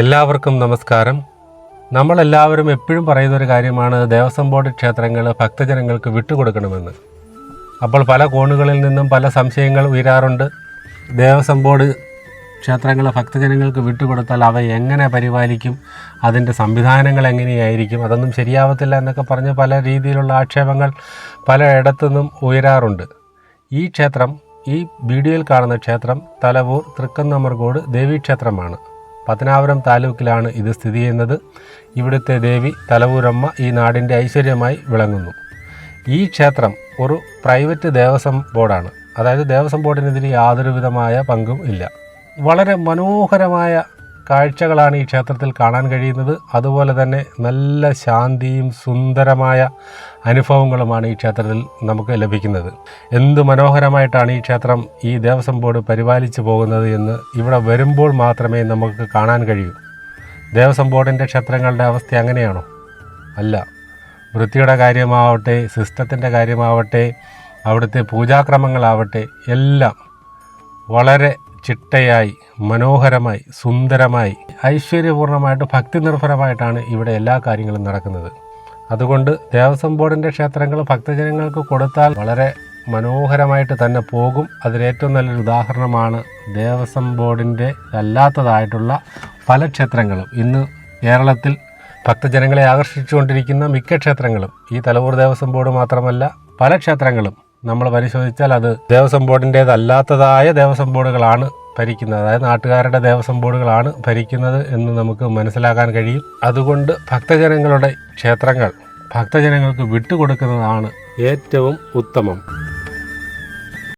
എല്ലാവർക്കും നമസ്കാരം. നമ്മളെല്ലാവരും എപ്പോഴും പറയുന്ന ഒരു കാര്യമാണ് ദേവസ്വം ബോർഡ് ക്ഷേത്രങ്ങൾ ഭക്തജനങ്ങൾക്ക് വിട്ടുകൊടുക്കണമെന്ന്. അപ്പോൾ പല കോണുകളിൽ നിന്നും പല സംശയങ്ങൾ ഉയരാറുണ്ട്. ദേവസ്വം ബോർഡ് ക്ഷേത്രങ്ങൾ ഭക്തജനങ്ങൾക്ക് വിട്ടുകൊടുത്താൽ അവ എങ്ങനെ പരിപാലിക്കും അതിന്റെ സംവിധാനങ്ങൾ എങ്ങനെയായിരിക്കും അതൊന്നും ശരിയാവത്തില്ല എന്നൊക്കെ പറഞ്ഞ് പല രീതിയിലുള്ള ആക്ഷേപങ്ങൾ പലയിടത്തുനിന്നും ഉയരാറുണ്ട്. ഈ ക്ഷേത്രം ഈ വീഡിയോയിൽ കാണുന്ന ക്ഷേത്രം തലവൂർ തൃക്കുന്നമർകോട് ദേവീക്ഷേത്രമാണ്. പത്തനാപുരം താലൂക്കിലാണ് ഇത് സ്ഥിതി ചെയ്യുന്നത്. ഇവിടുത്തെ ദേവി തലവൂരമ്മ ഈ നാടിന്റെ ഐശ്വര്യമായി വിളങ്ങുന്നു. ഈ ക്ഷേത്രം ഒരു പ്രൈവറ്റ് ദേവസ്വം ബോർഡാണ്. അതായത് ദേവസ്വം ബോർഡിനെതിരെ യാതൊരു വിധമായ പങ്കും ഇല്ല. വളരെ മനോഹരമായ കാഴ്ചകളാണ് ഈ ക്ഷേത്രത്തിൽ കാണാൻ കഴിയുന്നത്. അതുപോലെ തന്നെ നല്ല ശാന്തിയും സുന്ദരമായ അനുഭവങ്ങളുമാണ് ഈ ക്ഷേത്രത്തിൽ നമുക്ക് ലഭിക്കുന്നത്. എന്ത് മനോഹരമായിട്ടാണ് ഈ ക്ഷേത്രം ഈ ദേവസ്വം ബോർഡ് പരിപാലിച്ചു പോകുന്നത് എന്ന് ഇവിടെ വരുമ്പോൾ മാത്രമേ നമുക്ക് കാണാൻ കഴിയൂ. ദേവസ്വം ബോർഡിന്റെ ക്ഷേത്രങ്ങളുടെ അവസ്ഥ അങ്ങനെയാണോ? അല്ല. വൃത്തിയുടെ കാര്യമാവട്ടെ സിസ്റ്റത്തിന്റെ കാര്യമാവട്ടെ അവിടുത്തെ പൂജാക്രമങ്ങളാവട്ടെ എല്ലാം വളരെ ചിട്ടയായി മനോഹരമായി സുന്ദരമായി ഐശ്വര്യപൂർണമായിട്ട് ഭക്തി നിർഭരമായിട്ടാണ് ഇവിടെ എല്ലാ കാര്യങ്ങളും നടക്കുന്നത്. അതുകൊണ്ട് ദേവസ്വം ബോർഡിന്റെ ക്ഷേത്രങ്ങൾ ഭക്തജനങ്ങൾക്ക് കൊടുത്താൽ വളരെ മനോഹരമായിട്ട് തന്നെ പോകും. അതിലേറ്റവും നല്ലൊരു ഉദാഹരണമാണ് ദേവസ്വം ബോർഡിന്റെ അല്ലാത്തതായിട്ടുള്ള പല ക്ഷേത്രങ്ങളും. ഇന്ന് കേരളത്തിൽ ഭക്തജനങ്ങളെ ആകർഷിച്ചുകൊണ്ടിരിക്കുന്ന മിക്ക ക്ഷേത്രങ്ങളും ഈ തലവൂർ ദേവസ്വം ബോർഡ് മാത്രമല്ല പല ക്ഷേത്രങ്ങളും നമ്മൾ പരിശോധിച്ചാൽ അത് ദേവസ്വം ബോർഡിന്റേതല്ലാത്തതായ ദേവസ്വം ബോർഡുകളാണ് ഭരിക്കുന്നത്. അതായത് നാട്ടുകാരുടെ ദേവസ്വം ബോർഡുകളാണ് ഭരിക്കുന്നത് എന്ന് നമുക്ക് മനസ്സിലാക്കാൻ കഴിയും. അതുകൊണ്ട് ഭക്തജനങ്ങളുടെ ക്ഷേത്രങ്ങൾ ഭക്തജനങ്ങൾക്ക് വിട്ടുകൊടുക്കുന്നതാണ് ഏറ്റവും ഉത്തമം.